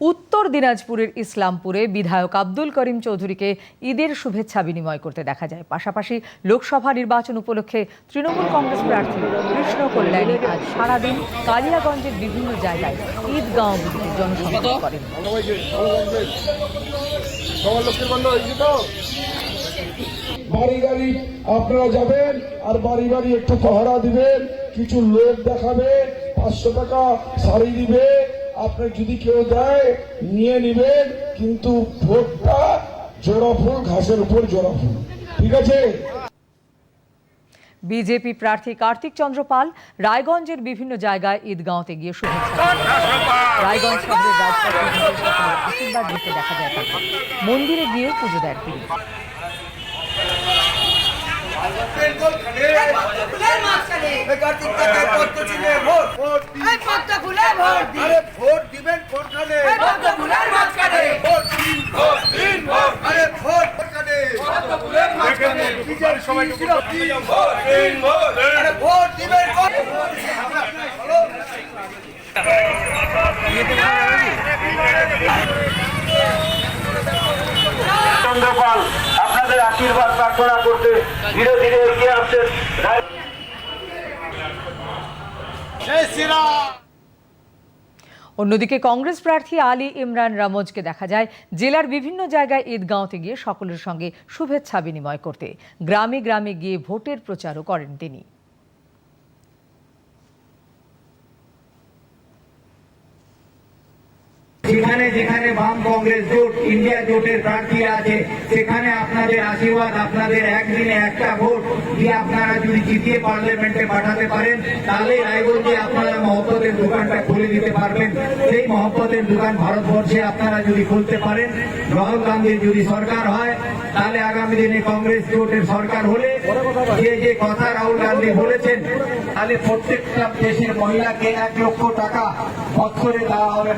উত্তর দিনাজপুরের ইসলামপুরে বিধায়ক আব্দুল করিম চৌধুরীকে ঈদের শুভেচ্ছা বিনিময় করতে দেখা যায়। পাশাপাশি লোকসভা নির্বাচন উপলক্ষে তৃণমূল কংগ্রেস প্রার্থী কৃষ্ণ কল্যাণী আজ সারাদিন কালিয়াগঞ্জের বিভিন্ন জায়গায় ঈদগাঁওগুলিতে জনসংযোগ করেন। বাড়ি গাড়ি আপনারা যাবেন আর বাড়ি বাড়ি একটু পহরা দিবেন, কিছু লোক দেখাবে পাঁচশো টাকা শাড়ি দিবে আপনি যদি কেউ দেয়, নিয়ে নিবেন, কিন্তু ভোটটা জোড়া ফুল, ঘাসের উপর জোড়া ফুল। ঠিক আছে? বিজেপি প্রার্থী কার্তিক চন্দ্র পাল রায়গঞ্জের বিভিন্ন জায়গায় ঈদগাঁওতে গিয়ে শুভেচ্ছা মন্দিরে গিয়ে পুজো দেন তিনি। কার্তিক কাকার পদ্ম চিনে ভোট ভোট এই পদ্মা খুলে ভোট দিন। আরে ভোট দিবেন কোনখানে? এই পদ্মা খুলের মাঝখানে। ভোট দিন ভোট দিন ভোট আরে ভোট কোনখানে? পদ্মা ফুলের মাঝখানে। বিজেপি সবাই ভোট দিন ভোট আরে ভোট দিবেন কোন- চন্দ্রপাল আপনাদের আশীর্বাদ প্রার্থনা করতে ধীরে ধীরে এগিয়ে আসছেন। অন্যদিকে কংগ্রেস প্রার্থী আলী ইমরান রামোজকে দেখা যায় জেলার বিভিন্ন জায়গায় ঈদগাঁওতে গিয়ে সকলের সঙ্গে শুভেচ্ছা বিনিময় করতে। গ্রামে গ্রামে গিয়ে ভোটের প্রচারও করেন তিনি। যেখানে যেখানে বাম কংগ্রেস ইন্ডিয়া জোটের প্রার্থী আছে, সেখানে আপনাদের আশীর্বাদ, আপনাদের একদিনে একটা ভোট দিয়ে আপনারা যদি জিতিয়ে পার্লামেন্টে পাঠাতে পারেন তাহলে রায়গঞ্জে আপনারা মহব্বতের দোকানটা খুলে দিতে পারবেন। সেই মহব্বতের দোকান ভারতবর্ষে আপনারা যদি খুলতে পারেন রাহুল গান্ধীর যদি সরকার হয়, তাহলে আগামী দিনে কংগ্রেস জোটের সরকার হলে, যে যে কথা রাহুল গান্ধী বলেছেন, তাহলে প্রত্যেকটা দেশের মহিলাকে এক লক্ষ টাকা বছরে দেওয়া হবে।